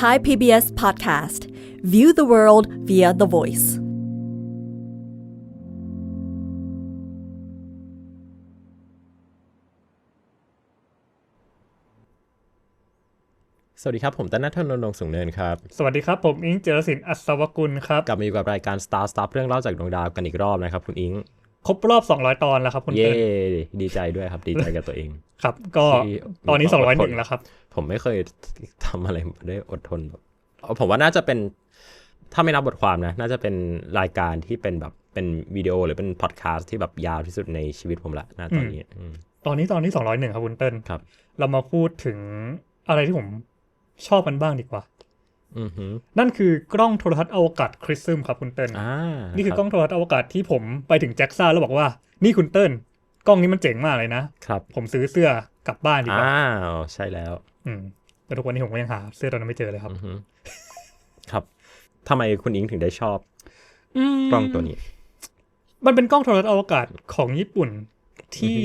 Thai PBS Podcast View the world via the voice สวัสดีครับ ผมต้นนัทนนท์นงค์สูงเนินครับ สวัสดีครับ ผมอิงเจรสินอัศวกุลครับ กลับมาอยู่กับรายการ Star Stuff เรื่องเล่าจากดวงดาวกันอีกรอบนะครับ คุณอิง ครบรอบ 200 ตอนแล้วครับคุณเย้เติ้ลดีใจด้วยครับ ดีใจกับตัวเอง ครับ ก็ที่ตอนนี้มีความอดทน201 แล้วครับ ผมไม่เคยทำอะไรได้อดทนแบบเอาผมว่าน่าจะเป็น ถ้าไม่นับบทความนะ น่าจะเป็นรายการที่เป็นแบบเป็นวิดีโอหรือเป็นพอดแคสต์ที่แบบยาวที่สุดในชีวิตผมละนะตอนนี้อืมตอนนี้ตอนที่201 ครับคุณเติ้ลครับ เรามาพูดถึงอะไรที่ผมชอบมันบ้างดีกว่าอือหือ นั่นคือกล้องโทรทัศน์อวกาศคริสซึมครับคุณเติ้ลอ่านี่คือรับกล้องโทรทัศน์อวกาศที่ผมไปถึงแจ็คซ่าแล้วบอกว่า นี่คุณเติ้ลกล้องนี้มันเจ๋งมากเลยนะครับ ผมซื้อเสื้อกลับบ้านดีกว่าอ้าวใช่แล้ว อืมแต่ทุกวันนี้ผมก็ยังหาเสื้อตัวนั้นไม่เจอเลยครับอือหือครับทำไมคุณอิงถึงได้ชอบมกล้องตัวนี้ มันเป็นกล้องโทรทัศน์อวกาศของญี่ปุ่นที่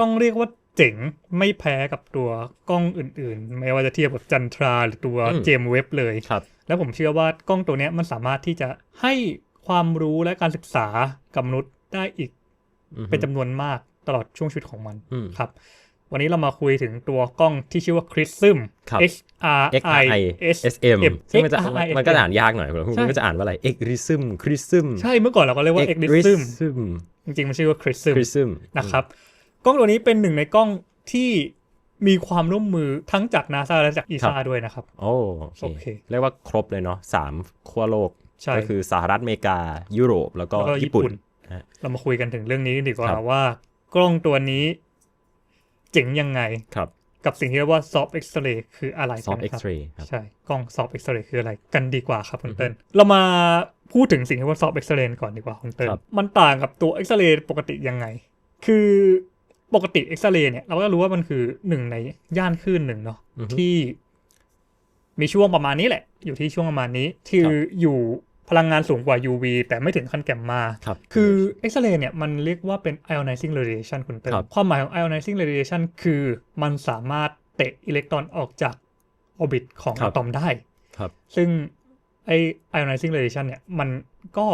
ต้องเรียกว่า เจ๋งไม่แพ้กับตัวกล้องอื่นๆ ไม่ว่าจะเทียบกับจันทราหรือตัวอืมเจมส์เว็บเลยครับ แล้วผมเชื่อว่ากล้องตัวเนี้ยมันสามารถที่จะให้ความรู้และการศึกษากับมนุษย์ได้อีกอือหือเป็นจำนวนมากตลอดช่วงชีวิตของมันอืมครับ วันนี้เรามาคุยถึงตัวกล้องที่ชื่อว่า Chrism ครับ H R I XRI S SM M ซึ่งมันจะ XRI มันก็อ่านยากหน่อยผมใช่มันก็จะอ่านว่าอะไร Xrism Chrism ใช่เมื่อก่อนเราก็เรียกว่า Exrism Xrism จริงๆมันชื่อว่า Chrism Chrism นะครับ กล้องตัวนี้เป็นหนึ่งในกล้องที่มีความร่วมมือทั้งจาก NASA และจาก ESA ด้วยนะครับ โอ้โอโอเคเค เรียกว่าครบเลยเนาะสามขั้วโลกใช่ก็คือสหรัฐอเมริกา ยุโรปแล้วก็แล้วก็ญี่ปุ่นญี่ปุ่นฮะเรามาคุยกันถึงเรื่องนี้ดีกว่าครับว่า กล้องตัวนี้เจ๋งยังไงครับกับสิ่งที่เรียกว่า soft X-ray คืออะไรซอฟกันต์ครั X-ray ครับใช่กล้อง soft X-ray คืออะไรกันดีกว่าครับคุณเติ้ลเรามาพูดถึงสิ่งที่ว่า soft X-ray ก่อนดีกว่าคุณเติ้ลครับมันต่างกับตัว X-ray ปกติยังไง คือ ปกติ X-ray เนี่ยเราก็รู้ว่ามันคือหนึ่งในย่านคลื่นหนึ่งเนาะอือฮึที่มีช่วงประมาณนี้แหละ อยู่ที่ช่วงประมาณนี้ที่ครับอยู่พลังงานสูงกว่า UV แต่ไม่ถึงขั้นแกมมาครับคือ X-ray เนี่ยมันเรียกว่าเป็น ionizing radiation คุณเติ้ลครับความหมายของ ionizing radiation คือมันสามารถเตะอิเล็กตรอนออกจาก orbit ของครัอะบตอมได้ ครับ ซึ่งไอ ionizing radiation เนี่ยมันก็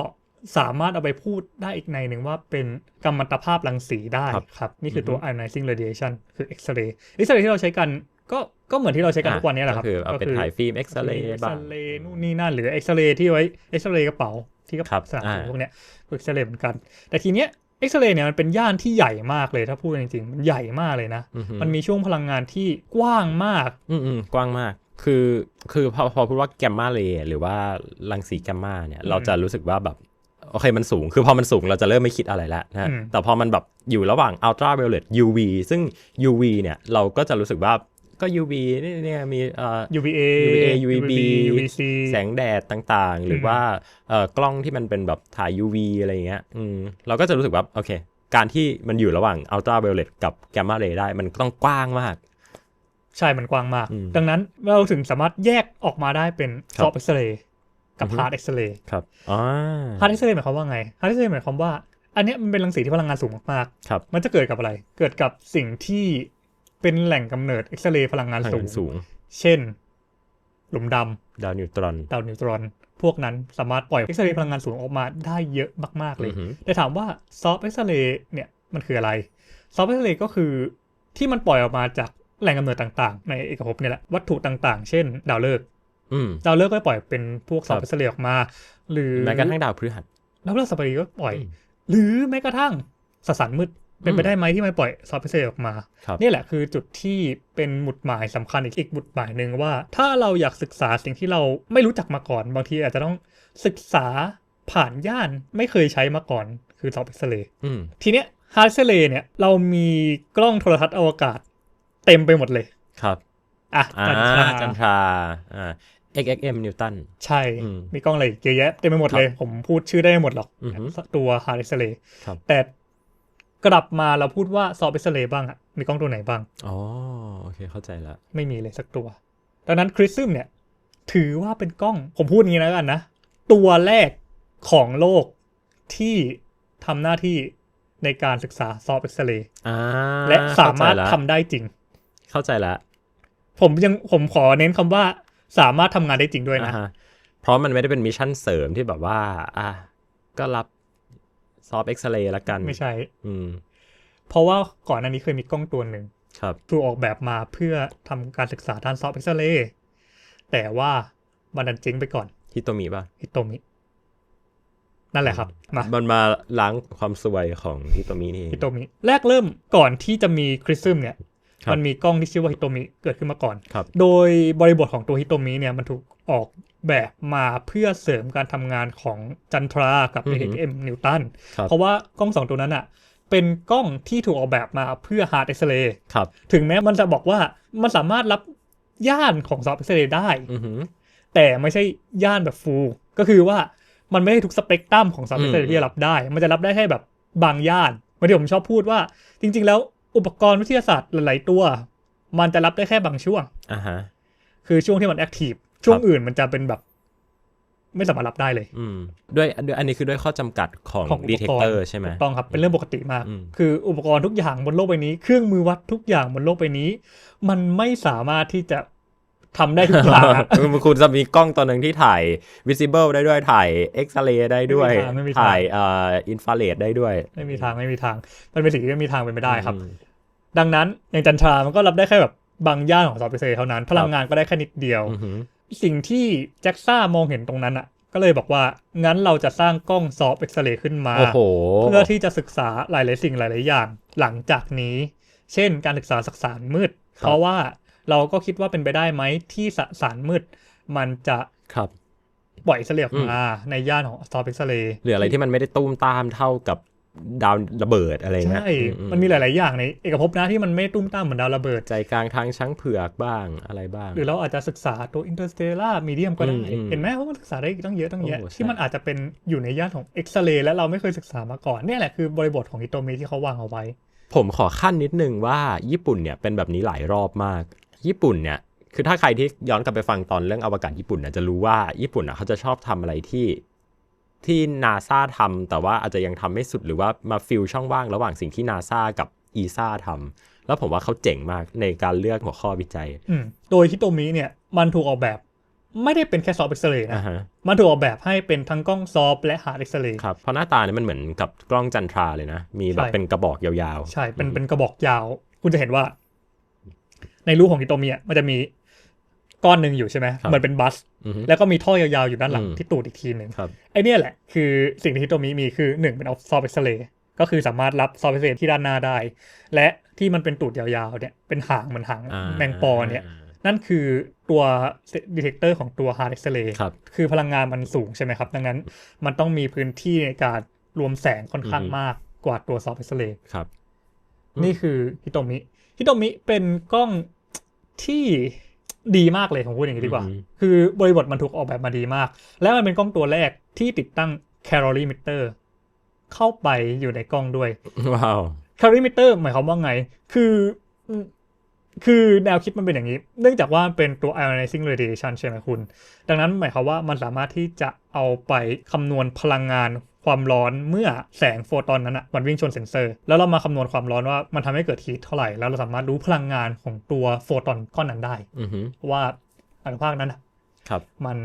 สามารถเอาไปพูดได้อีกในหนึ่งว่าเป็นกัมมันตภาพรังสีได้ครับครับนี่คือตัว ionizing radiation คือ X-ray X-ray ที่เราใช้กันก็ก็เหมือนที่เราใช้กันทุกวันนี้แหละครับ ก็คือเอาเป็นถ่ายฟิล์มเอ็กซเรย์บ้างเรย์นู่นนี่นั่นหรือเอ็กซเรย์ที่ไว้เอ็กซเรย์กระเป๋าที่กระครัเป๋าบสนามอ่าพวกเนี้ยเอ็กซเรย์เหมือนกัน แต่ทีเนี้ยเอ็กซเรย์เนี่ยมันเป็นย่านที่ใหญ่มากเลยถ้าพูดกันจริงๆมันใหญ่มากเลยนะอือหือมันมีช่วงพลังงานที่กว้างมากอืมอืมกว้างมาก คือคือพอพอพูดว่าแกมมาเรย์หรือว่ารังสีแกมมาเนี่ยเราจะรู้สึกว่าแบบ โอเคมันสูง คือพอมันสูงเราจะเริ่มไม่คิดอะไรแล้วนะอืมแต่พอมันแบบอยู่ระหว่าง ultra violet UV ซึ่ง UV เนี่ยเราก็จะรู้สึกว่าก็ UV นี่เนี่ยมีเอ่อ UVA UVA UVB UVC แสงแดดต่างๆ หรือว่าเอ่อกล้องที่มันเป็นแบบถ่าย UV อะไรอย่างเงี้ยอืมเราก็จะรู้สึกว่าโอเค การที่มันอยู่ระหว่าง ultra violet กับ gamma ray ได้มันต้องกว้างมากใช่ มันกว้างมากอืมดังนั้นเราถึงสามารถแยกออกมาได้เป็นครั บ soft X-ray กับอือฮึ hard X-ray ครับอ๋อ hard X-ray หมายความว่าไง hard X-ray หมายความว่า อันเนี้ยมันเป็นรังสีที่พลังงานสูงมากครับๆมันจะเกิดกับอะไร เกิดกับสิ่งที่เป็นแหล่งกำเนิดเอ็กซเรย์พลังงานทางสูงสูง เช่น หลุมดดาวนิวตรอนำดาวนิวตรอน พวกนั้นสามารถปล่อยเอ็กซเรย์พลังงานสูงออกมาได้เยอะมากๆเลยอือหือแต่ถามว่าซอฟต์เอ็กซเรย์เนี่ยมันคืออะไรซอฟต์เอ็กซเรย์ก็คือที่มันปล่อยออกมาจากแหล่งกำเนิดต่างๆ ในเอกภพเนี่ยแหละวัตถุต่างๆ เช่น ดาวฤกษ์อืม ดาวฤกษ์ก็ปล่อยเป็นพวกซอฟครับต์เอ็กซเรย์ออกมา หรือแม้กระทั่งดาวพฤหัสดาวพฤหัสบดีก็ปล่อยอืมหรือแม้กระทั่งสสารมืดเป็นไปอืมได้ไหมที่มันปล่อยซอฟต์แวร์ออกมาครับนี่แหละคือจุดที่เป็นหมุดหมายสำคัญอีกอีกหมุดหมายหนึ่งว่า ถ้าเราอยากศึกษาสิ่งที่เราไม่รู้จักมาก่อน บางทีอาจจะต้องศึกษาผ่านย่านไม่เคยใช้มาก่อน คือซอฟต์แวร์อืมทีเนี้ยฮาร์ดเซเลเนี่ยเรามีกล้องโทรทัศน์อวกาศ เต็มไปหมดเลยครับอะอ่าจันทราจันทราอ่า XXM นิวตันใช่อืมมีกล้องอะไรอีกเยอะแยะเต็มไปหมดเลย ผมพูดชื่อได้ไม่หมดหรอกอือหือตัวฮาร์ดเซเลครับแต่กลับมาเราพูดว่าซอฟต์แวร์บ้างอะมีกล้องตัวไหนบ้าง อ๋อ โอเค เข้าใจละไม่มีเลยสักตัว ดังนั้นคริสซึมเนี่ย ถือว่าเป็นกล้อง ผมพูดอย่างนี้แล้วกันนะ ตัวแรกของโลกที่ทำหน้าที่ในการศึกษาซอฟต์เอ็กซเรย์อ่าและสามารถเข้ใจละทำได้จริง เข้าใจละผมยังผมขอเน้นคำว่า สามารถทำงานได้จริงด้วยนะอ่าฮะเพราะมันไม่ได้เป็นมิชชั่นเสริมที่แบบว่า อะก็รับซอฟเอ็กซเรย์ละกัน ไม่ใช่ อืม เพราะว่าก่อนหน้านี้เคยมีกล้องตัวหนึ่งครับถูกออกแบบมาเพื่อทำการศึกษาด้านซอฟต์เอ็กซเรย์แต่ว่ามันดันเจ๊งไปก่อน ฮิโตมิป่ะ ฮิโตมิ นั่นแหละครับ มามันมาล้างความสวยของฮิโตมินี่เองฮิโตมิ แรกเริ่มก่อนที่จะมีคริสซึมเนี่ยครับ มันมีกล้องที่ชื่อว่าฮิโตมิเกิดขึ้นมาก่อนครับโดยบริบทของตัวฮิโตมิเนี่ยมันถูกออกแบบมาเพื่อเสริมการทำงานของจันทรากับอือฮึ AHM นิวตันครับเพราะว่ากล้องสองตัวนั้นอะเป็นกล้องที่ถูกออกแบบมาเพื่อฮาร์ดเอ็กซเรย์ครับถึงแม้มันจะบอกว่ามันสามารถรับย่านของซอฟต์เอ็กซเรย์ได้อือหือแต่ไม่ใช่ย่านแบบฟูลก็คือว่ามันไม่ได้ทุกสเปกตรัมของซอฟต์อืแวมร์ที่จะรับได้ มันจะรับได้แค่แบบบางย่านบางทีผมชอบพูดว่า จริง ๆ แล้ว อุปกรณ์วิทยาศาสตร์หลาย ๆ ตัว มันจะรับได้แค่บางช่วง อ่าฮะ คือช่วงที่มันแอคทีฟช่วงอื่นมันจะเป็นแบบ ไม่สามารถรับได้เลย อืมด้วยด้วยอันนี้คือด้วยข้อจำกัดของของอุดีปเทคกรเตอร์ณ์ใช่ไหม ถูกต้องครับ เป็นเรื่องปกติมาก อืม คืออุปกรณ์ทุกอย่างบนโลกใบนี้ เครื่องมือวัดทุกอย่างบนโลกใบนี้ มันไม่สามารถที่จะ ทำได้ทุกอย่างอะคุณจะมีกล้องตัวหนึ่งที่ถ่าย visible ได้ด้วยถ่ายเอ็กซเรย์ได้ด้วยไม่มีทางไม่มีทางถ่ายเอ่ออินฟราเรดได้ด้วย ไม่มีทางไม่มีทาง มันเป็นสิ่งที่ไม่มีทางเป็นไปได้ครับอืมดังนั้นอย่างจันทรามันก็รับได้แค่แบบบางย่านของซอฟต์แวร์เท่านั้น พลังงานก็ได้แค่นิดเดียวอือหือสิ่งที่แจ็คซ่ามองเห็นตรงนั้นอะ ก็เลยบอกว่างั้นเราจะสร้างกล้องซอฟต์เอ็กซเรย์ขึ้นมาโอ้โหเพื่อที่จะศึกษาหลาย ๆ สิ่งหลาย ๆ อย่าง หลังจากนี้ เช่น การศึกษาสสารมืด เพราะว่า เราก็คิดว่าเป็นไปได้ไหมที่สสารมืดมันจะครับปล่อยเฉลี่ยออกมาในย่านของซอฟต์เอ็กซเรย์หรืออะไรที่มันไม่ได้ตุ้มตามเท่ากับดาวระเบิดอะไรเงี้ยใช่อืมันมีหลาย ๆ อย่างในเอกภพนะที่มันไม่ตุ้มตามเหมือนดาวระเบิด ใจกลางทางช้างเผือกบ้างอะไรบ้าง หรือเราอาจจะศึกษาตัว interstellar medium ก็ได้อืมอืมเห็นไหมว่ามันศึกษาได้ตั้งเยอะตั้งแยะโอ้ใช่ที่มันอาจจะเป็นอยู่ในย่านของเอ็กซเรย์และเราไม่เคยศึกษามาก่อนเนี่ยแหละคือบริบทของอิโตมิที่เขาวางเอาไว้ ผมขอขั้นนิดนึงว่าญี่ปุ่นเนี่ยเป็นแบบนี้หลายรอบมาก ญี่ปุ่นเนี่ยคือถ้าใครที่ย้อนกลับไปฟังตอนเรื่องอวกาศญี่ปุ่นน่ะจะรู้ว่าญี่ปุ่นอะเขาจะชอบทำอะไรที่ที่นาซาทำแต่ว่าอาจจะยังทำไม่สุดหรือว่ามาฟิลช่องว่างระหว่างสิ่งที่นาซากับอีซาทำแล้วผมว่าเขาเจ๋งมากในการเลือกหัวข้อวิจัยอืมโดยฮิโตมิเนี่ยมันถูกออกแบบไม่ได้เป็นแค่ซอฟต์เอ็กซเรย์อ่านะฮะมันถูกออกแบบให้เป็นทั้งกล้องซอฟต์และฮาร์ดเอ็กซเรย์ครับ เพราะหน้าตาเนี่ยมันเหมือนกับกล้องจันทราเลยนะ มีแบบใช่เป็นกระบอกยาวๆ ใช่ เป็นเป็นกระบอกยาว คุณจะเห็นว่า ในรูปของฮิโตมิอะมันจะมีก้อนหนึ่งอยู่ใช่ไหมครับเหมือนเป็นบัสอือฮึแล้วก็มีท่อยาวๆอยู่ด้านหลังอืมที่ตูดอีกทีหนึ่งครับไอเนี่ยแหละคือสิ่งที่ฮิโตมิมีคือหนึ่งเป็นเอาซอฟต์เอ็กซเรย์ก็คือสามารถรับซอฟต์เอ็กซเรย์ที่ด้านหน้าได้ และที่มันเป็นตูดยาวๆเนี่ยเป็นหางเหมือนหางอ่าแมงปอเนี่ยนั่นคือตัวดีเทคเตอร์ของตัว hard X-ray ครับคือพลังงานมันสูงใช่ไหมครับ ดังนั้นมันต้องมีพื้นที่ในการรวมแสงค่อนข้างอือฮึมากกว่าตัว soft X-ray ครับอืมนี่คือฮิโตมิ ฮิโตมิเป็นกล้องที่ดีมากเลยผมพูดอย่างนี้ดีกว่า คือบริบทมันถูกออกแบบมาดีมาก และมันเป็นกล้องตัวแรกที่ติดตั้ง calorimeter เข้าไปอยู่ในกล้องด้วย ว้าว calorimeter หมายความว่าไง คืออืมคือแนวคิดมันเป็นอย่างนี้ เนื่องจากว่ามันเป็นตัว ionizing radiation ใช่ไหมคุณ ดังนั้นหมายความว่ามันสามารถที่จะเอาไปคำนวณพลังงาน ความร้อนเมื่อแสงโฟตอนนั้นอะมันวิ่งชนเซนเซอร์ แล้วเรามาคำนวณความร้อนว่ามันทำให้เกิดฮีทเท่าไหร่ แล้วเราสามารถรู้พลังงานของตัวโฟตอนก้อนนั้นได้อือฮึว่าอนุภาคนั้นอะครับมัน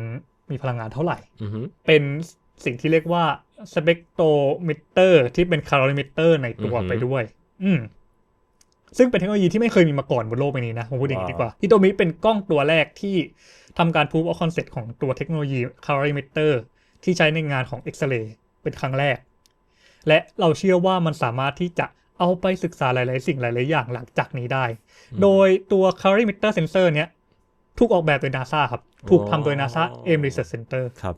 มีพลังงานเท่าไหร่อือฮึเป็นสิ่งที่เรียกว่าสเปกโตมิเตอร์ที่เป็นคาร์ o มิเตอร์ในตัวไปด้วย อืมซึ่งเป็นเทคโนโลยีที่ไม่เคยมีมาก่อนบนโลกใบนี้นะผมพูดอย่างนี้ดีกว่าฮิโตมิเป็นกล้องตัวแรกที่ทำการพู o เอาคอนเซ็ปต์ของตัวเทคโนโลยีคาร์ o มิเตอร์ที่ใช้ในงานของเอ็กซเรย์ เป็นครั้งแรก และเราเชื่อว่ามันสามารถที่จะเอาไปศึกษาหลาย ๆ สิ่งหลาย ๆ อย่างหลังจากนี้ได้ โดยตัว c a r r y Meter Sensor เนี้ยถูกออกแบบโดย NASA ครับ ถูกทำโดย NASA Ames Research Center ครับ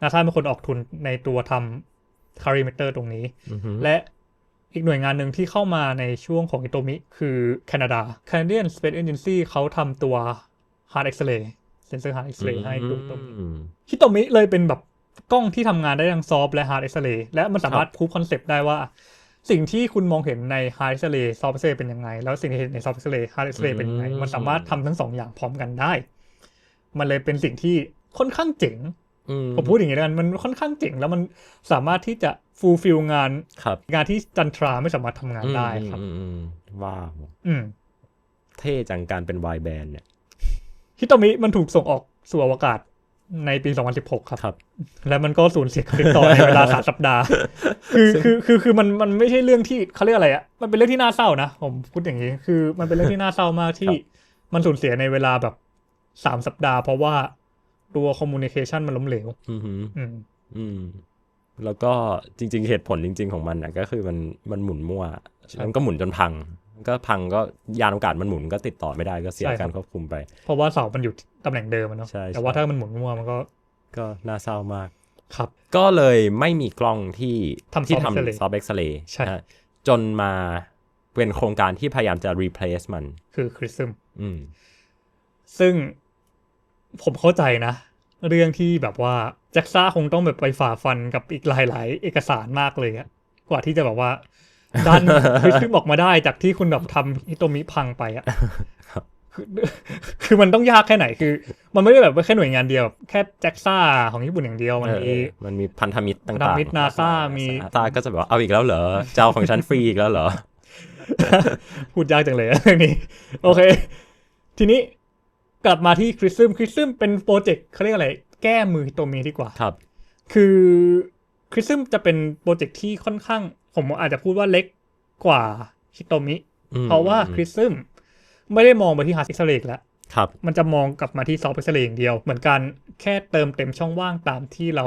นาซาเป็นคนออกทุนในตัวทำ Carimeter ตรงนี้อือฮึและอีกหน่วยงานหนึ่งที่เข้ามาในช่วงของอิโตมิ คือแคนาดา Canadian Space Agency เขาทำตัว Hard X-ray เซนเซอร์ Hard X-ray ให้ตัวอิโตมิอืมฮิโตมิเลยเป็นแบบ กล้องที่ทำงานได้ทั้งซอฟและ Hard X-ray และมันสามารถพูดคอนเซปต์ได้ว่า สิ่งที่คุณมองเห็นใน Hard X-ray Soft X-ray เป็นยังไง แล้วสิ่งที่เห็นใน Soft X-ray Hard X-ray เป็นยังไง มันสามารถทำทั้งสองอย่างพร้อมกันได้ มันเลยเป็นสิ่งที่ค่อนข้างเจ๋งอืมผมพูดอย่างนี้แล้วกันมันค่อนข้างเจ๋งแล้วมันสามารถที่จะฟูลฟิลงานครับงานที่จันทราไม่สามารถทำงานได้ครับอืมอืมอืมว้าวอืมเท่จังการเป็นวายแบนด์เนี่ยฮิโตมิมันถูกส่งออกสู่อวกาศ ในปี 2016 ครับครับแล้วมันก็สูญเสียการติดต่อในเวลาสามสัปดาห์ คือคือคือคือมันมันไม่ใช่เรื่องที่เขาเรียกอะไรอะมันเป็นเรื่องที่น่าเศร้านะ ผมพูดอย่างนี้ คือมันเป็นเรื่องที่น่าเศร้ามากที่มันสูญเสียในเวลาแบบสามสัปดาห์ เพราะว่าตัวคอมมูนิเคชันมันล้มเหลว อือหืออืมอืมแล้วก็จริง ๆ เหตุผลจริง ๆ ของมันนะก็คือมันมันหมุนมั่วใช่แล้วมันก็หมุนจนพัง ก็พังก็ยานอวกาศมันหมุนก็ติดต่อไม่ได้ก็เสียใช่ครับการควบคุมไป เพราะว่าเสามันอยู่ตำแหน่งเดิมอะเนาะใช่ แต่ว่าใช่ถ้ามันหมุนมั่วมันก็ก็น่าเศร้ามาก ครับ ก็เลยไม่มีกล้องที่ทำที่ soft X-ray ทำซอฟต์เอ็กซเรย์ใช่จนมาเป็นโครงการที่พยายามจะ replace มัน คือคริสซึม อืม ซึ่งผมเข้าใจนะ เรื่องที่แบบว่าแจ็คซ่าคงต้องแบบไปฝ่าฟันกับอีกหลาย ๆ เอกสารมากเลยอะกว่าที่จะแบบว่า ดันคริสซึมออกมาได้จากที่คุณแบบทำฮิโตมิพังไปอะครับคือคือมันต้องยากแค่ไหนคือ มันไม่ได้แบบว่าแค่หน่วยงานเดียว แค่แจ็คซ่าของญี่ปุ่นอย่างเดียวมันเออมีมันมีพันธมิตรต่างๆพันธมิตร NASA มีตาก็จะแบบว่าเอาอีกแล้วเหรอเจ้าของฉันฟรีอีกแล้วเหรอ พูดยากจังเลยอะเรื่องนี้ โอเค ทีนี้กลับมาที่คริสซึมคริสซึมเป็นโปรเจกต์เขาเรียกอะไร แก้มือฮิโตมิดีกว่าครับ คือคริสซึมจะเป็นโปรเจกต์ที่ค่อนข้าง ผมอาจจะพูดว่าเล็กกว่าฮิโตมิอืมเพราะว่าคริสซึมไม่ได้มองไปที่ฮาร์ดเอ็กซเรย์แล้วครับ มันจะมองกลับมาที่ซอฟต์เอ็กซเรย์อย่างเดียว เหมือนกันแค่เติมเต็มช่องว่างตามที่เรา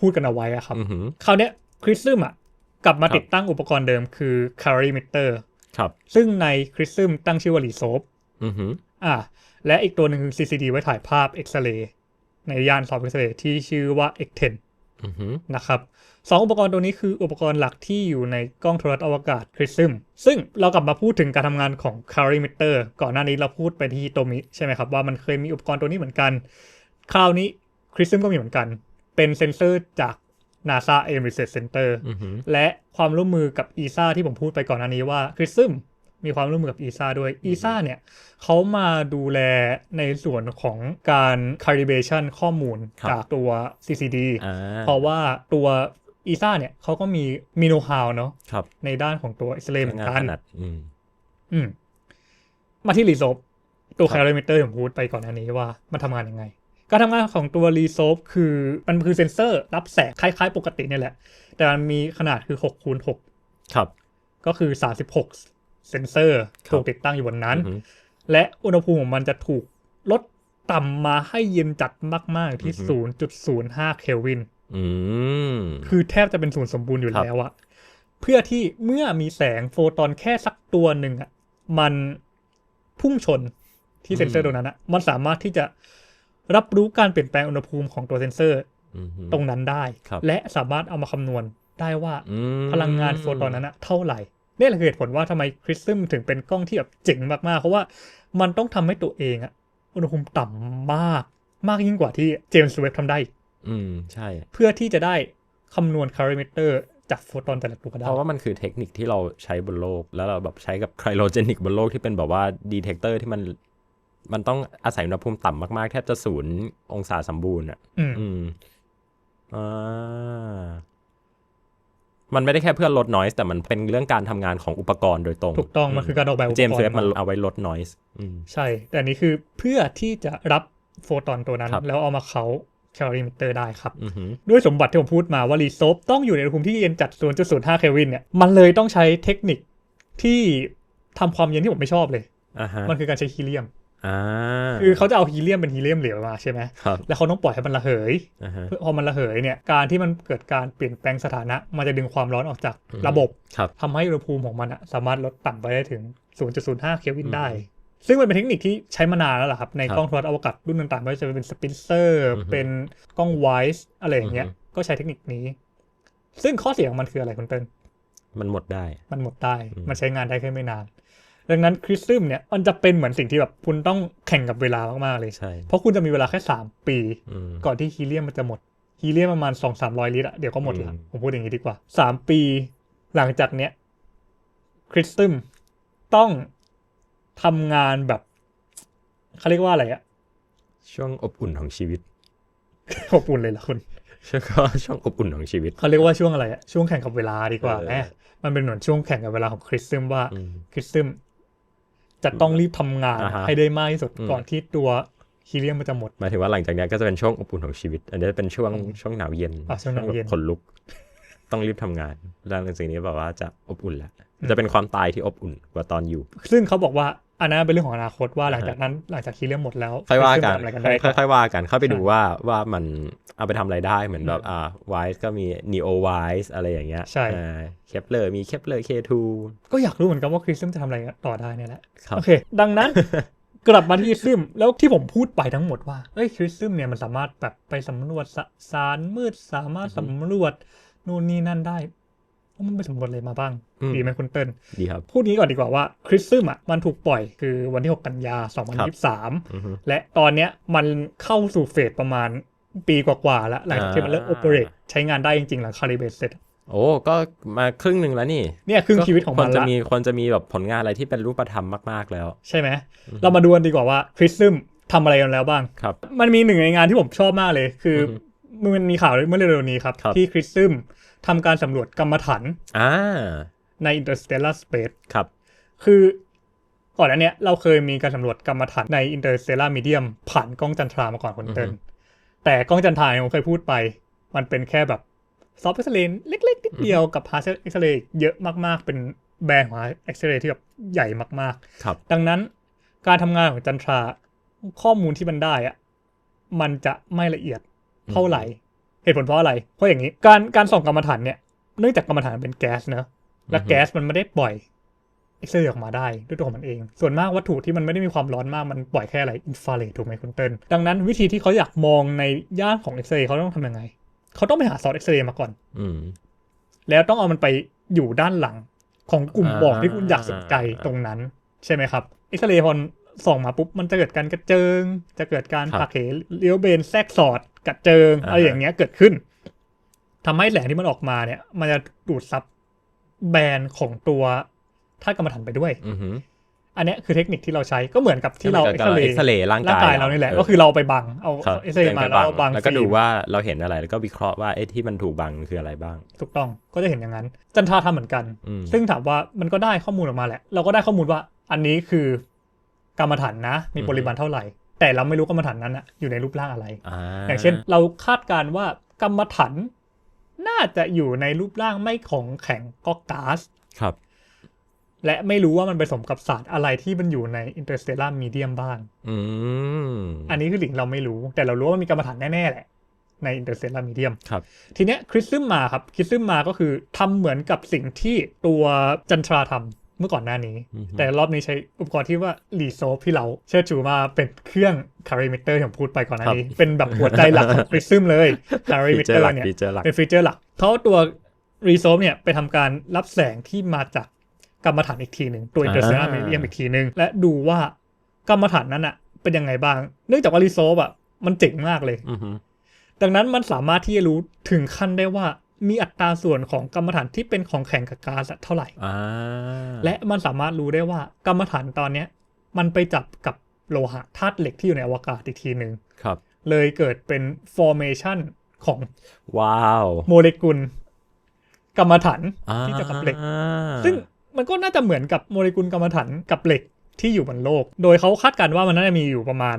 พูดกันเอาไว้อะครับอือหือคราวเนี้ยคริสซึมอะกลับมาครับติดตั้งอุปกรณ์เดิมคือ calorimeter ครับ ซึ่งในคริสซึมตั้งชื่อว่ารีโซฟอือหืออ่า และอีกตัวหนึ่งคือ CCD ไว้ถ่ายภาพเอ็กซเรย์ในย่านซอฟต์เอ็กซเรย์ที่ชื่อว่า X10 อือหือนะครับ สองอุปกรณ์ตัวนี้คืออุปกรณ์หลักที่อยู่ในกล้องโทรทัศน์อวกาศคริสซึมซึ่งเรากลับมาพูดถึงการทำงานของ calorimeter ก่อนหน้านี้เราพูดไปที่โตมิใช่ไหมครับว่ามันเคยมีอุปกรณ์ตัวนี้เหมือนกัน คราวนี้คริสซึมก็มีเหมือนกัน เป็นเซ็นเซอร์จาก NASA Air Research Center อือหือและความร่วมมือกับ ESA ที่ผมพูดไปก่อนหน้านี้ว่าคริสซึมมีความร่วมมือกับ ESA ด้วย ESA เนี่ยเขามาดูแลในส่วนของการ calibration ข้อมูลครับจากตัว CCD อ่าเพราะว่าตัว ESA เนี่ยเขาก็มีมีโน้ตฮาวเนาะครับในด้านของตัวอิสราเอลเหมือนงานกันถนัดอืมอืมมาที่รีโซฟตัวครับคาลิเมเตอร์ผมพูดไปก่อนหน้านี้ว่ามันทำงานยังไง การทำงานของตัวรีโซฟคือมันคือเซนเซอร์รับแสงคล้ายๆ ปกติเนี่ยแหละ แต่มันมีขนาดคือ6คูณ6ครับ ก็คือ 36 เซนเซอร์ครับถูกติดตั้งอยู่บนนั้นอือหือและอุณหภูมิของมันจะถูกลดต่ำมาให้เย็นจัดมากๆที่อือฮึ0.05 เคลวินอืม คือแทบจะเป็นศูนย์สมบูรณ์อยู่ครับแล้วอะเพื่อที่เมื่อมีแสงโฟตอนแค่สักตัวหนึ่งอะมันพุ่งชนที่เซ็นเซอร์ตรงนั้นอะมันสามารถที่จะรับรู้การเปลี่ยนแปลงอุณหภูมิของตัวเซ็นเซอร์อือหือตรงนั้นได้ครับและสามารถเอามาคำนวณได้ว่าอืมพลังงานโฟตอนนั้นอะเท่าไหร่นี่แหละคือเหตุผลว่าทำไมคริสซึมถึงเป็นกล้องที่แบบเจ๋งมากๆ เพราะว่ามันต้องทำให้ตัวเองอะอุณหภูมิต่ำมาก มากยิ่งกว่าที่เจมส์เว็บทำได้ อีกอืมใช่ เพื่อที่จะได้คำนวณคาริเมเตอร์จากโฟตอนแต่ละตัวได้เพราะว่ามันคือเทคนิคที่เราใช้บนโลก แล้วเราแบบใช้กับไครโลเจนิกบนโลกที่เป็นแบบว่าดีเทคเตอร์ที่มันมันต้องอาศัยอุณหภูมิต่ำมาก ๆ แทบจะศูนย์องศาสมบูรณ์อะอืมอืมอ่า มันไม่ได้แค่เพื่อลดนอยส์แต่มันเป็นเรื่องการทำงานของอุปกรณ์โดยตรง ถูกต้อง มันคือการออกแบบอุปเจมส์กเวรฟณ์มันมาเอาไว้ลดนอยส์อืมใช่ แต่อันนี้คือเพื่อที่จะรับโฟตอนตัวนั้นครับแล้วเอามาเขา แคลอรี่มิเตอร์ได้ครับอือหือด้วยสมบัติที่ผมพูดมาว่ารีโซฟต้องอยู่ในอุณหภูมิที่เย็นจัด 0.05 เคลวินเนี่ยมันเลยต้องใช้เทคนิคที่ทำความเย็นที่ผมไม่ชอบเลยอ่าฮะมันคือการใช้ฮีเลียมอ่าคือเขาจะเอาฮีเลียมเป็นฮีเลียมเหลวมาใช่ไหมครับแล้วเขาต้องปล่อยให้มันระเหยอ่าฮะเพื่อพอมันระเหยเนี่ย การที่มันเกิดการเปลี่ยนแปลงสถานะ มันจะดึงความร้อนออกจากอืมระบบครับทำให้อุณหภูมิของมันอะสามารถลดต่ำไปได้ถึง 0.05 เคลวินได้ ซึ่งมันเป็นเทคนิคที่ใช้มานานแล้วล่ะครับ ในครับกล้องโทรทัศน์อวกาศรุ่นต่างๆไม่ว่าจะเป็นสปินเซอร์อือฮึเป็นกล้องไวส์อะไรอย่างเงี้ยอือฮึก็ใช้เทคนิคนี้ ซึ่งข้อเสียของมันคืออะไรคุณเติ้ลมันหมดได้ มันหมดได้อืมมันใช้งานได้แค่ไม่นาน ดังนั้นคริสซึมเนี่ย มันจะเป็นเหมือนสิ่งที่แบบคุณต้องแข่งกับเวลามากๆเลยใช่เพราะคุณจะมีเวลาแค่3ปีอืมก่อนที่ฮีเลียมมันจะหมด ฮีเลียมประมาณ2 3 0 0ลิตรอะเดี๋ยวก็หมดละอืมผมพูดอย่างนี้ดีกว่า3ปี หลังจากเนี้ยคริสซึมต้อง ทำงานแบบเขาเรียกว่าอะไรอะช่วงอบอุ่นของชีวิต อบอุ่นเลยเหรอคุณช่วงก็ช่วงอบอุ่นของชีวิตเขาเรียกว่าช่วงอะไรอะช่วงแข่งกับเวลาดีกว่าเออแหมมันเป็นเหมือนช่วงแข่งกับเวลาของคริสซึมว่าอืมคริสซึมจะต้องรีบทำงานอ่าฮะให้ได้มากที่สุดอืมก่อนที่ตัวฮีเลียมมันจะหมดหมายถึงว่าหลังจากเนี้ยก็จะเป็นช่วงอบอุ่นของชีวิต อันนี้จะเป็นช่วงช่วงหนาวเย็นอะช่วงหนาวเย็นแบบขนลุก ต้องรีบทำงานแล้วหลังจากนี้แบบว่าจะอบอุ่นแล้วจะเป็นความตายที่อบอุ่นกว่าตอนอยู่ ซึ่งเขาบอกว่าอันนั้นเป็นเรื่องของอนาคตว่าหลังจากนั้นหลังจากฮีเลียมหมดแล้วค่อยว่ากันจะทำอะไรกันได้ค่อยๆว่ากันเข้าไปดูใช่ว่าว่ามันเอาไปทำอะไรได้เหมือนแบบอ่าไวส์ก็มี neo wise อะไรอย่างเงี้ยใช่เคปเลอร์มีเคปเลอร์ K2 ก็อยากรู้เหมือนกันว่าคริสซึมจะทำอะไรต่อได้เนี่ยแหละครับโอเค ดังนั้นกลับมาที่คริสซึมแล้วที่ผมพูดไปทั้งหมดว่าเอ้ยคริสซึมเนี่ยมันสามารถแบบไปสำรวจสสารมืดสามารถสำรวจ นู่นนี่นั่นได้ว่ามันไปสำรวจอะไรมาบ้างอืมดีไหมคุณเติ้ลดีครับ พูดงี้ก่อนดีกว่าว่าคริสซึมอะมันถูกปล่อยคือวันที่ 6 กันยา 2023อือฮึและตอนเนี้ยมันเข้าสู่เฟสประมาณปีกว่าๆแล้วหลังจากที่มันเริ่มอ่าโอเปเรตใช้งานได้จริงๆ หลังคาลิเบตเสร็จโอ้ก็มาครึ่งหนึ่งแล้วนี่ เนี่ยครึ่งชีวิตของคมันนจะละมีคนจะมีแบบผลงานอะไรที่เป็นรูปธรรมมากๆแล้ว ใช่ไหม เรามาดูกันดีกว่าว่าคริสซึมทำอะไรกันแล้วบ้างครับ มันมีหนึ่งในงานที่ผมชอบมากเลย คือออฮึ มันมีข่าวเมื่อเร็วๆนี้ครับครับ ที่คริสซึมทำการสำรวจกรรมฐานอ่าใน Interstellar Space ครับ คือก่อนอันเนี้ยเราเคยมีการสำรวจกรรมฐานใน Interstellar Medium ผ่านกล้องจันทรามาก่อนคนเตินอือฮึแต่กล้องจันทราเนี่ยผมเคยพูดไป มันเป็นแค่แบบซอฟต์เอ็กซเรย์เล็กๆนิดเดียวกับฮาร์ดเอ็กซเรย์เยอะมากๆ เป็นแบรนด์ของเอ็กซเรย์ที่แบบใหญ่มากๆ ครับ ดังนั้นการทำงานของจันทราข้อมูลที่มันได้อะมันจะไม่ละเอียด เท่าไหร่เหตุผลเพราะอะไรเพราะอย่างนี้การการส่องกรรมฐานเนี่ยเนื่องจากกรรมฐานเป็นแก๊สเนอะและอือฮึแก๊สมันไม่ได้ปล่อยเอ็กซเรย์ออกมาได้ด้วยตัวของมันเอง ส่วนมากวัตถุที่มันไม่ได้มีความร้อนมากมันปล่อยแค่อะไรอินฟราเรดถูกไหมคุณเติ้ลดังนั้นวิธีที่เขาอยากมองในย่านของเอ็กซเรย์เขาต้องทำยังไง เขาต้องไปหาซอสเอ็กซเรย์มาก่อน อืมแล้วต้องเอามันไปอยู่ด้านหลังของกลุ่มอ่าบอกที่คุณอยากสนใจตรงนั้น ใช่ไหมครับเอ็กซเรย์พอ ส่องมาปุ๊บมันจะเกิดการกระเจิง จะเกิดการครับผักเหเลี้ยวเบนแทรกสอดกระเจิงอ่าอะไรอย่างเงี้ยเกิดขึ้นทำให้แสงที่มันออกมาเนี่ย มันจะดูดซับแบรนด์ของตัวธาตุกรรมฐานไปด้วยอือฮึอันเนี้ยคือเทคนิคที่เราใช้ก็เหมือนกับที่เราก็เอ็กหมืนซบเรเอ็กย์ซเรย์ร่างร่างกายกายเรานี่แหละออก็คือเราไปบังเอาครับเอ็กซเรย์มาแล้วเราบังแล้วก็ฟิล์มดูว่าเราเห็นอะไรแล้วก็วิเคราะห์ว่าไอ้ที่มันถูกบังคืออะไรบ้าง ถูกต้องก็จะเห็นอย่างนั้น จันทราทำเหมือนกันอืมซึ่งถามว่ามันก็ได้ข้อมูลออกมาแหละ เราก็ได้ข้อมูลว่าอันนี้คือ กรรมฐานนะ มีปริมาณเท่าไหร่ แต่เราไม่รู้กรรมฐานนั้นอะอยู่ในรูปร่างอะไรอ่าอย่างเช่น เราคาดการณ์ว่ากรรมฐานน่าจะอยู่ในรูปร่างไม่ของแข็งก็ก๊าซครับ และไม่รู้ว่ามันผสมกับสารอะไรที่มันอยู่ใน interstellar medium บ้างอืมอันนี้คือสิ่งเราไม่รู้ แต่เรารู้ว่ามันมีกรรมฐานแน่ ๆ แหละ ใน interstellar medium ครับ ทีเนี้ยคริสซึมมาครับคริสซึมมาก็คือทำเหมือนกับสิ่งที่ตัวจันทราทำเมื่อก่อนหน้านี้อือฮึแต่รอบนี้ใช้อุปกรณ์ที่ว่ารีโซฟที่เราเชื่อชูมาเป็นเครื่องคาริมิเตอร์ที่ผมพูดไปก่อนหน้านี้ เป็นแบบหัวใจหลักของคริสซึมเลยคาริฟีมิเจเตออร์หลัร์กเนี่ยฟีเจอร์หลักเป็นฟีเจอร์หลักเขาเอาตัวรีโซฟเนี่ยไปทำการรับแสงที่มาจากกรรมฐานอีกทีหนึ่งตัว interstellar medium อีกทีหนึ่งและดูว่ากรรมฐานนั้นอะเป็นยังไงบ้าง เนื่องจากว่ารีโซฟอะมันเจ๋งมากเลยอือฮึดังนั้นมันสามารถที่จะรู้ถึงขั้นได้ว่า มีอัตราส่วนของกรรมฐานที่เป็นของแข็งกับก๊าซอะเท่าไหร่อ่าและมันสามารถรู้ได้ว่ากรรมฐานตอนเนี้ยมันไปจับกับโลหะธาตุเหล็กที่อยู่ในอวกาศอีกทีหนึ่งครับ เลยเกิดเป็น formation ของว้าวโมเลกุล กรรมฐานอ่าที่จะกับเหล็ก ซึ่งมันก็น่าจะเหมือนกับโมเลกุลกรรมฐานกับเหล็กที่อยู่บนโลก โดยเขาคาดการณ์ว่ามันน่าจะมีอยู่ประมาณ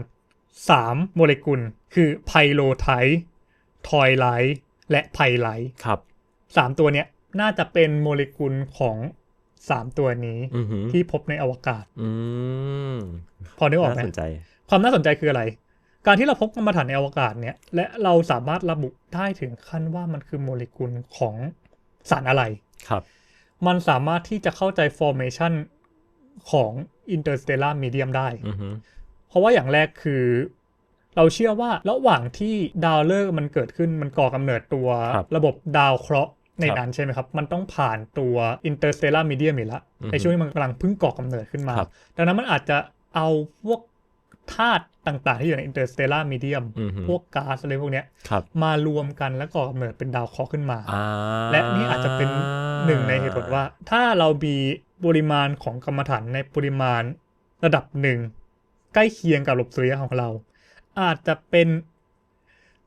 3 โมเลกุล คือไพโลไทต์ทอยไลท์ และไพไลท์ครับสามตัวเนี้ยน่าจะเป็นโมเลกุลของสามตัวนี้อือฮึที่พบในอวกาศอืมพอนึกออกไหมน่าสนใจความน่าสนใจคืออะไร การที่เราพบกรรมฐานในอวกาศเนี่ย และเราสามารถระบุได้ถึงขั้นว่ามันคือโมเลกุลของสารอะไรครับ มันสามารถที่จะเข้าใจ formation ของ interstellar medium ได้อือฮึเพราะว่าอย่างแรกคือ เราเชื่อว่าระหว่างที่ดาวฤกษ์มันเกิดขึ้นมันก่อกำเนิดตัวครับระบบดาวเคราะห์ในครับนั้นใช่ไหมครับ มันต้องผ่านตัว interstellar medium อยู่แล้วอือฮึในช่วงที่มันกำลังเพิ่งก่อกำเนิดขึ้นมา ครับ ดังนั้นมันอาจจะเอาพวกธาตุต่างๆ ที่อยู่ใน interstellar medium อือฮึพวกก๊าซอะไรพวกเนี้ยครับมารวมกันแล้วก่อกำเนิดเป็นดาวเคราะห์ขึ้นมา อ่าและนี่อาจจะเป็นหนึ่งในเหตุผลว่า ถ้าเรามีปริมาณของกรรมฐานในปริมาณระดับหนึ่ง ใกล้เคียงกับระบบสุริยะของเรา อาจจะเป็น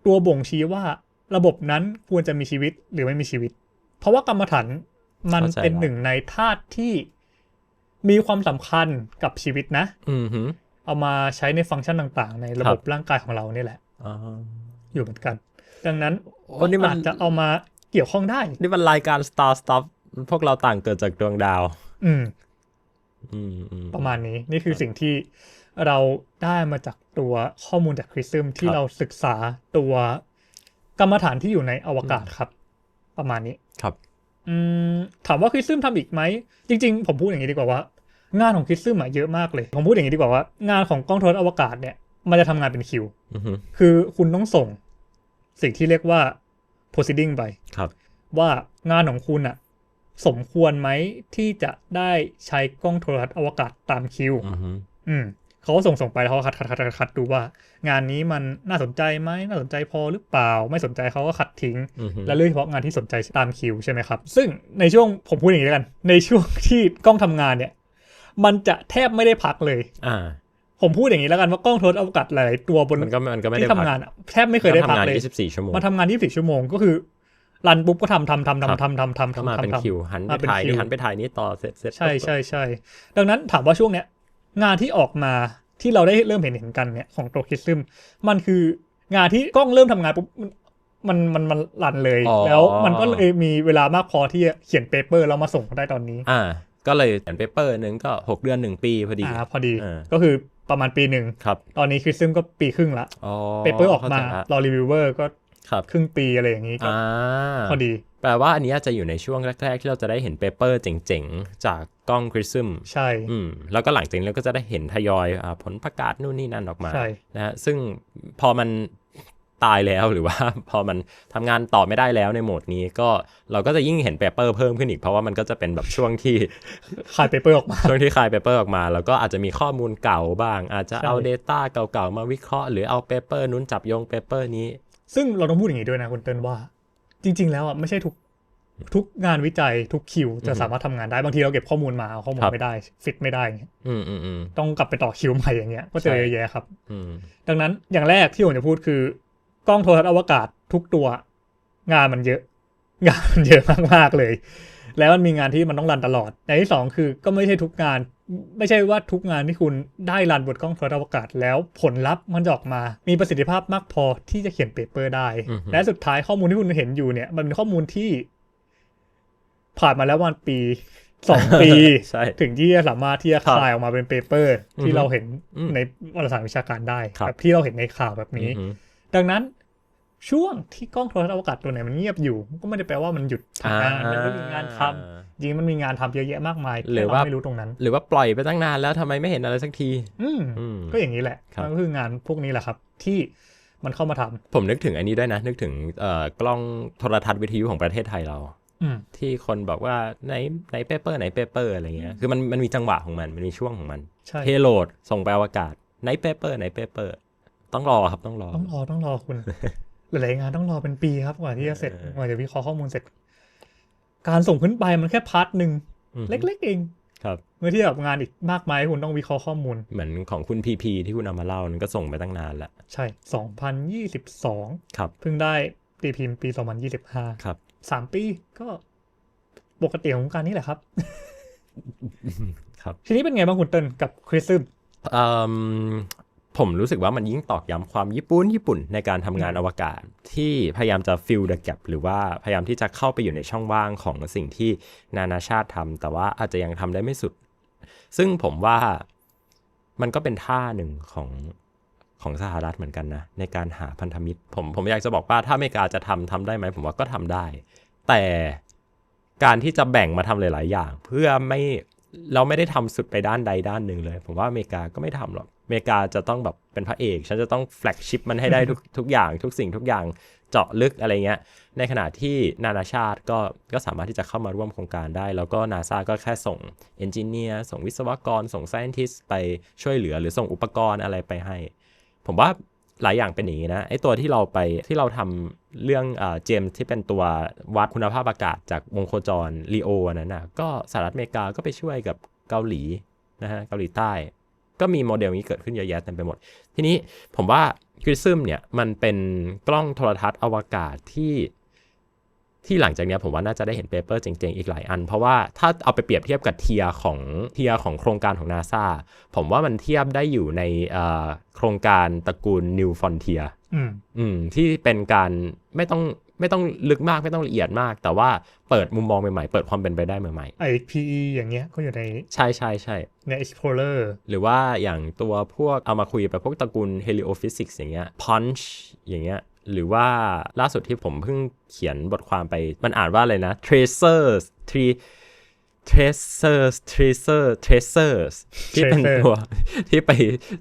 ตัวบ่งชี้ว่าระบบนั้นควรจะมีชีวิตหรือไม่มีชีวิต เพราะว่ากรรมฐานมันเข้าใจเป็นละหนึ่งในธาตุที่มีความสำคัญกับชีวิตนะ อือฮึเอามาใช้ในฟังก์ชันต่าง ๆ ในระบบร่างกายของเราเนี่ยแหละอ๋ออยู่เหมือนกัน ดังนั้นโอ้นี่มันอาจจะเอามาเกี่ยวข้องได้ นี่มันรายการ Star Stuff พวกเราต่างเกิดจากดวงดาว อืม อืมอืมประมาณนี้ นี่คือสิ่งที่ เราได้มาจากตัวข้อมูลจากคริสซึมที่ครับเราศึกษาตัวกรรมฐานที่อยู่ในอวกาศครับ ประมาณนี้ครับอืมถามว่าคริสซึมทำอีกไหม จริง ๆ ผมพูดอย่างนี้ดีกว่าว่า งานของคริสซึมอะเยอะมากเลย ผมพูดอย่างนี้ดีกว่าว่า งานของกล้องโทรทัศน์อวกาศเนี่ยมันจะทำงานเป็นคิวอือฮึคือคุณต้องส่ง สิ่งที่เรียกว่า proceeding ไปครับ ว่างานของคุณอะสมควรไหมที่จะได้ใช้กล้องโทรทัศน์อวกาศตามคิว อือฮึอืม เขาก็ส่งส่งไปแล้วเขาก็คัดคัดคัดคัดคัดดูว่า งานนี้มันน่าสนใจไหมน่าสนใจพอหรือเปล่า ไม่สนใจเขาก็คัดทิ้งอือฮึและเลือกเฉพาะงานที่สนใจตามคิวใช่ไหมครับ ซึ่งในช่วงผมพูดอย่างนี้แล้วกัน ในช่วงที่กล้องทำงานเนี่ย มันจะแทบไม่ได้พักเลยอ่าผมพูดอย่างนี้แล้วกันว่ากล้องโทรทัศน์อวกาศหลายๆตัวบนมันก็มันก็ไม่ได้ที่ทำงานอะแทบไม่เคยได้ก็พักทำงานเลย24ชั่วโมงมาทำงาน 24 ชั่วโมงก็คือรันปุ๊บก็ทำทำทำครับทำทำทำทำก็ทำมาทำเป็นทำคิวหันไปมาเป็นถ่ายคินี่วหันไปถ่ายนี่ต่อเสร็จเสร็จใช่ใช่ใช่ดังนั้นถามว่าช่วงเนี้ย งานที่ออกมาที่เราได้เริ่มเห็นเห็นกันเนี่ยของโตคิซึมมันคืองานที่กล้องเริ่มทำงานปุ๊บมันมันมันรันเลยอ๋อแล้วมันก็เลยมีเวลามากพอที่จะเขียนเปเปอร์แล้วมาส่งได้ตอนนี้ อ่า ก็เลยเขียนเปเปอร์หนึ่งก็ 6 เดือน 1 ปีพอดีอ่าพอดีเออก็คือประมาณปีหนึ่งครับ ตอนนี้คิซึมก็ปีครึ่งละอ๋อเปเปอร์ออกมาเข้ใจละรอรีวิวเวอร์ก็ครับครึ่งปีอะไรอย่างนี้ก็อ่าพอดี แปลว่าอันนี้อาจจะอยู่ในช่วงแรก ๆ ที่เราจะได้เห็นเปเปอร์เจ๋งๆ จากกล้องคริซึมใช่อืมแล้วก็หลังจากนี้เราก็จะได้เห็นทยอยอาผลประกาศนู่นนี่นั่นออกมาใช่นะฮะซึ่งพอมันตายแล้วหรือว่าพอมันทำงานต่อไม่ได้แล้วในโหมดนี้ก็เราก็จะยิ่งเห็นเปเปอร์เพิ่มขึ้นอีก เพราะว่ามันก็จะเป็นแบบช่วงที่ขายเปเปอร์ออกมาช่วงที่คลายเปเปอร์ออกมา แล้วก็อาจจะมีข้อมูลเก่าบ้าง อาจจะใช่เอา Data เก่าๆมาวิเคราะห์ หรือเอาเปเปอร์นู้นจับโยงเปเปอร์นี้ ซึ่งเราต้องพูดอย่างนี้ด้วยนะคุณเติ้ลว่า จริง ๆ แล้วอะไม่ใช่ทุกทุกงานวิจัยทุกคิวจะอือฮึสามารถทำงานได้บางทีเราเก็บข้อมูลมาเอาข้อมูลครับไม่ได้ฟิตไม่ได้อย่างเงี้ยอืมอืมอืมต้องกลับไปต่อคิวใหม่อย่างเงี้ยก็เจอใช่เยอะแยะครับอืมดังนั้นอย่างแรกที่ผมจะพูดคือกล้องโทรทัศน์อวกาศทุกตัว งานมันเยอะ งานมันเยอะมากๆเลย แล้วมันมีงานที่มันต้องรันตลอดอย่างที่สองคือก็ไม่ใช่ทุกงาน ไม่ใช่ว่าทุกงานที่คุณได้รันบนกล้องโทรทัศน์อวกาศแล้วผลลัพธ์มันจะออกมา มีประสิทธิภาพมากพอที่จะเขียนเปเปอร์ได้อือฮึและสุดท้ายข้อมูลที่คุณเห็นอยู่เนี่ย มันเป็นข้อมูลที่ ผ่านมาแล้ววันปีสองปีใช่ถึงที่จะสามารถที่จะครับคลายออกมาเป็นเปเปอร์ ที่อือฮึเราเห็นอืมในวารสารวิชาการได้ครับแบบที่เราเห็นในข่าวแบบนี้อืมดังนั้น ช่วงที่กล้องโทรทัศน์อวกาศตัวไหนมันเงียบอยู่ ก็ไม่ได้แปลว่ามันหยุดทำงานมันก็มีงานทำจริงๆมันมีงานทำเยอะแยะมากมายหรือแค่ว่าไม่รู้ตรงนั้น หรือว่าปล่อยไปตั้งนานแล้วทำไมไม่เห็นอะไรสักที อืมอืมก็อย่างนี้แหละครับมันก็คืองานพวกนี้แหละครับ ที่มันเข้ามาทำผมนึกถึงอันนี้ด้วยนะ นึกถึงเอ่อกล้องโทรทัศน์วิทยุของประเทศไทยเราอืมที่คนบอกว่าไหนไหนเปเปอร์ไหนเปเปอร์อะไรเงี้ยคือมันมันมีจังหวะของมันมันมีช่วงของมันใช่เทโหลดส่งไปอวกาศไหนเปเปอร์ไหนเปเปอร์ ต้องรอครับต้องรอต้องรอต้องรอคุณ หลายๆงานต้องรอเป็นปีครับกว่าที่จะเสร็จเออกว่าจะวิเคราะห์ข้อมูลเสร็จ การส่งขึ้นไปมันแค่พาร์ทหนึ่งอืมเล็ก ๆ เองครับเมื่อเทียบกับงานอีกมากมายที่คุณต้องวิเคราะห์ข้อมูล เหมือนของคุณพีพีที่คุณเอามาเล่ามันก็ส่งไปตั้งนานแล้วใช่ 2022 ครับเพิ่งได้ตีพิมพ์ปี 2025 ครับสามปีก็ปกติของการนี้แหละครับ ครับ ทีนี้เป็นไงบ้างคุณเติ้ลกับคริสซึมเอิ่ม ผมรู้สึกว่ามันยิ่งตอกย้ำความญี่ปุ่นญี่ปุ่นในการทำงานอวกาศ ที่พยายามจะ fill the gap หรือว่าพยายามที่จะเข้าไปอยู่ในช่องว่างของสิ่งที่นานาชาติทำแต่ว่าอาจจะยังทำได้ไม่สุด ซึ่งผมว่ามันก็เป็นท่าหนึ่งของของสหรัฐเหมือนกันนะ ในการหาพันธมิตร ผมผมอยากจะบอกว่าถ้าอเมริกาจะทำทำได้ไหมผมว่าก็ทำได้ แต่การที่จะแบ่งมาทำหลาย ๆ อย่าง เพื่อไม่ เราไม่ได้ทำสุดไปด้านใดด้านหนึ่งเลย ผมว่าอเมริกาก็ไม่ทำหรอกอเมริกาจะต้องแบบเป็นพระเอก ฉันจะต้องแฟลกชิพมันให้ได้ทุกทุกอย่าง ทุกสิ่งทุกอย่างเจาะลึกอะไรเงี้ย ในขณะที่นานาชาติก็ก็สามารถที่จะเข้ามาร่วมโครงการได้ แล้วก็นาซาก็แค่ส่งเอนจิเนียร์ส่งวิศวกร ส่ง s c i e n t i s t ไปช่วยเหลือหรือส่งอุปกรณ์อะไรไปให้ ผมว่าหลายอย่างเป็นอย่างนี้นะไอตัวที่เราไปที่เราทำ เรื่องเจมที่เป็นตัววัดคุณภาพอากาศจากวงโคจรลีโอนั้นนะก็สหรัฐอเมริกาก็ไปช่วยกับเกาหลีนะฮะเกาหลีใต้ ก็มีโมเดลนี้เกิดขึ้นเยอะแยะเต็มไปหมด ทีนี้ผมว่าคริซึมเนี่ยมันเป็นกล้องโทรทัศน์อวกาศที่ที่หลังจากเนี้ยผมว่าน่าจะได้เห็นเปเปอร์เจ๋งๆ อีกหลายอัน เพราะว่าถ้าเอาไปเปรียบเทียบกับเทียร์ของเทียร์ของโครงการของนาซาผมว่ามันเทียบได้อยู่ในเอ่อโครงการตระกูล New Frontier อืมอืมที่เป็นการ ไม่ต้องไม่ต้องลึกมากไม่ต้องละเอียดมาก แต่ว่าเปิดมุมมองใหม่ๆ เปิดความเป็นไปได้ใหม่ไอ PE อย่างเงี้ยก็อยู่ในๆใช่ใช่ใช่ใน Explorer หรือว่าอย่างตัวพวกเอามาคุยแบบพวกตระกูล heliophysics อย่างเงี้ย punch อย่างเงี้ยหรือว่าล่าสุดที่ผมเพิ่งเขียนบทความไปมันอ่านว่าอะไรนะ tracers tree tracers tracer tracers ที่เป็น Tracer ตัวที่ไป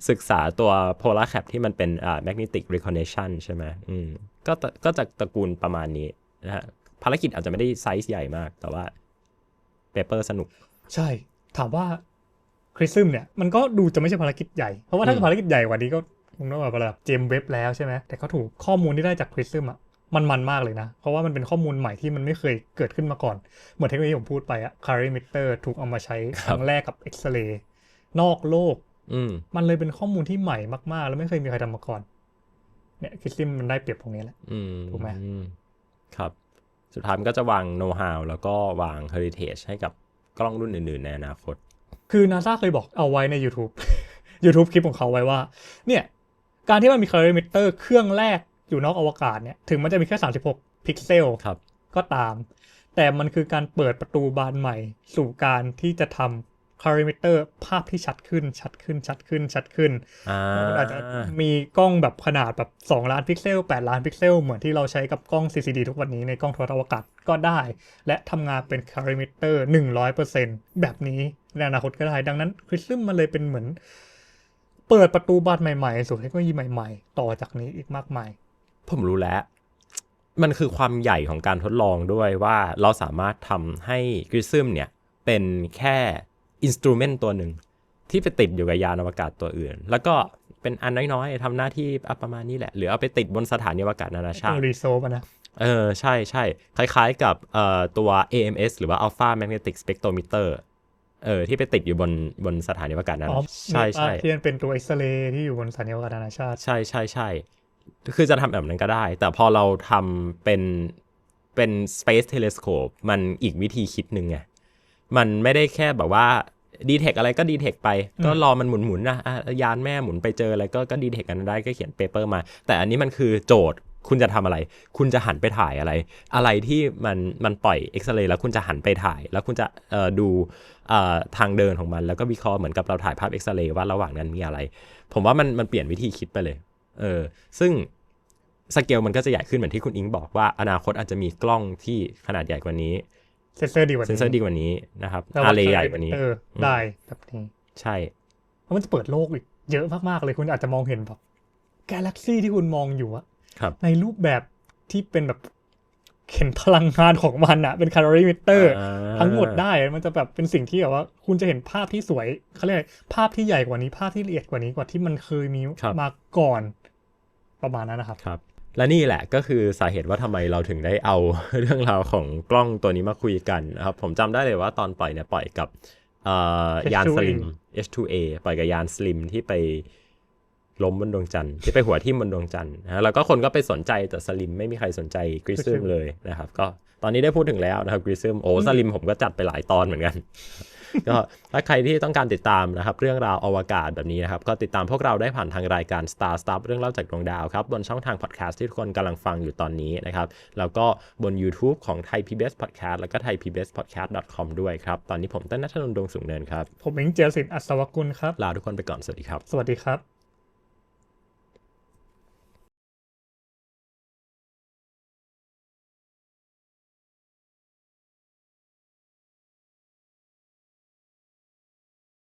ศึกษาตัว polar cap ที่มันเป็นอ่า magnetic recognition ใช่ไหมอืมก็ตะก็จากตระกูลประมาณนี้นะฮะภารกิจอาจจะไม่ได้ไซส์ใหญ่มาก แต่ว่าเปเปอร์สนุก ใช่ ถามว่าคริซึมเนี่ยมันก็ดูจะไม่ใช่ภารกิจใหญ่ เพราะว่าถ้าอืมภารกิจใหญ่กว่านี้ก็คงต้องแบบระดับเจมเว็บแล้วใช่ไหมแต่เขาถูกข้อมูลที่ได้จากคริซึมอะ มันมันมากเลยนะ เพราะว่ามันเป็นข้อมูลใหม่ที่มันไม่เคยเกิดขึ้นมาก่อน เหมือนเทคโนโลยีที่ผมพูดไปอะคาริมิเตอร์ถูกเอามาใช้ครั้งแรกกับเอ็กซเรย์นอกโลกอืมมันเลยเป็นข้อมูลที่ใหม่มากๆ แล้วไม่เคยมีใครทำมาก่อน เนี่ยคริซึมมันได้เปรียบตรงนี้แหละอืมถูกไหมครับ สุดท้ายมันก็จะวางโน้ตฮาวแล้วก็วาง heritage ให้กับกล้องรุ่นอื่น ๆ ในอนาคต คือนาซาเคยบอกเอาไว้ใน YouTube YouTube คลิปของเขาไว้ว่า เนี่ย การที่มันมีคาริมิเตอร์เครื่องแรก อยู่นอกอวกาศเนี่ยถึงมันจะมีแค่ 36 พิกเซลครับก็ตาม แต่มันคือการเปิดประตูบานใหม่ สู่การที่จะทำคาริมิเตอร์ภาพที่ชัดขึ้นชัดขึ้นชัดขึ้นชัดขึ้นอ่ามันอาจจะมีกล้องแบบขนาดแบบ 2 ล้านพิกเซล 8 ล้านพิกเซล เหมือนที่เราใช้กับกล้อง CCD ทุกวันนี้ในกล้องโทรทัศน์อวกาศก็ได้ และทำงานเป็นคาริมิเตอร์ 100%แบบนี้ในอนาคตก็ได้ ดังนั้นคริสซึมมันเลยเป็นเหมือน เปิดประตูบานใหม่ๆ สู่เทคโนโลยีใหม่ ๆ ต่อจากนี้อีกมากมาย ผมรู้แล้ว มันคือความใหญ่ของการทดลองด้วยว่าเราสามารถทำให้กริซึมเนี่ย เป็นแค่อินสตูเมนต์ตัวหนึ่ง ที่ไปติดอยู่กับยานอวกาศตัวอื่น แล้วก็เป็นอันน้อยๆทำหน้าที่อะประมาณนี้แหละ หรือเอาไปติดบนสถานีอวกาศนานาชาติรีโซฟนะเออ ใช่ใช่คล้ายๆกับเอ่อตัว AMS หรือว่า Alpha Magnetic Spectrometer เออที่ไปติดอยู่บนบนสถานีอวกาศนั้นอ๋อใช่ใช่ที่มันเป็นตัวเอ็กซเรย์ที่อยู่บนสถานีอวกาศนานาชาติ ใช่ใช่ใช่ คือจะทำแบบนั้นก็ได้ แต่พอเราทำเป็นเป็น Space Telescope มันอีกวิธีคิดหนึ่งไง มันไม่ได้แค่แบบว่าดีเทคอะไรก็ดีเทคไป ก็รอมันหมุนๆนะอะยานแม่หมุนไปเจออะไรก็ก็ดีเทคกันได้ก็เขียนเปเปอร์มา แต่อันนี้มันคือโจทย์คุณจะทำอะไร คุณจะหันไปถ่ายอะไร อะไรที่มันมันปล่อยเอ็กซเรย์แล้วคุณจะหันไปถ่าย แล้วคุณจะเอ่อดูเอ่อทางเดินของมัน แล้วก็วิเคราะห์เหมือนกับเราถ่ายภาพเอ็กซเรย์ว่าระหว่างนั้นมีอะไร ผมว่ามันมันเปลี่ยนวิธีคิดไปเลย เออซึ่งสเกลมันก็จะใหญ่ขึ้นเหมือนที่คุณอิงบอกว่าอนาคตอาจจะมีกล้องที่ขนาดใหญ่กว่านี้เซนเซอร์ดีกว่าเซนเซอร์ดีกว่านี้นะครับแล้วอาร์เรย์ใหญ่กว่านี้เออได้แบบนี้ใช่ เพราะมันจะเปิดโลกอีกเยอะมากๆเลยคุณอาจจะมองเห็นแบบกาแล็กซี่ที่คุณมองอยู่อะครับในรูปแบบที่เป็นแบบเห็นพลังงานของมันอะเป็นคาลอรี่มิเตอร์อ่าทั้งหมดได้มันจะแบบเป็นสิ่งที่แบบว่า คุณจะเห็นภาพที่สวยเขาเรียกอะไรภาพที่ใหญ่กว่านี้ภาพที่ละเอียดกว่านี้กว่าที่มันเคยมีครับมาก่อน ประมาณนั้นนะครับครับ และนี่แหละก็คือสาเหตุว่าทำไมเราถึงได้เอาเรื่องราวของกล้องตัวนี้มาคุยกันนะครับ ผมจำได้เลยว่าตอนปล่อยเนี่ยปล่อยกับเอ่อยาน H2A สลิม H2A ปล่อยกับยานสลิมที่ไปล้มบนดวงจันทร์ที่ไปหัวทิ่มบนดวงจันทร์นะฮะแล้วก็คนก็ไปสนใจแต่สลิมไม่มีใครสนใจกริซึม Grissom เลยนะครับ ก็ ตอนนี้ได้พูดถึงแล้วนะครับกริซึมโอ้สลิมผมก็จัดไปหลายตอนเหมือนกันก็ถ้าใครที่ต้องการติดตามนะครับ เรื่องราวอวกาศแบบนี้นะครับ ก็ติดตามพวกเราได้ผ่านทางรายการ Star Stuff เรื่องเล่าจากดวงดาวครับ บนช่องทางพอดแคสต์ที่ทุกคนกำลังฟังอยู่ตอนนี้นะครับ แล้วก็บน YouTube ของไทย PBS Podcast แล้วก็ไทย PBS Podcast com ด้วยครับ ตอนนี้ผมเต้นนัทนนท์ดวงสูงเนินครับ ผมเองเจอสินอัศวกุลครับ ลาทุกคนไปก่อนสวัสดีครับ สวัสดีครับ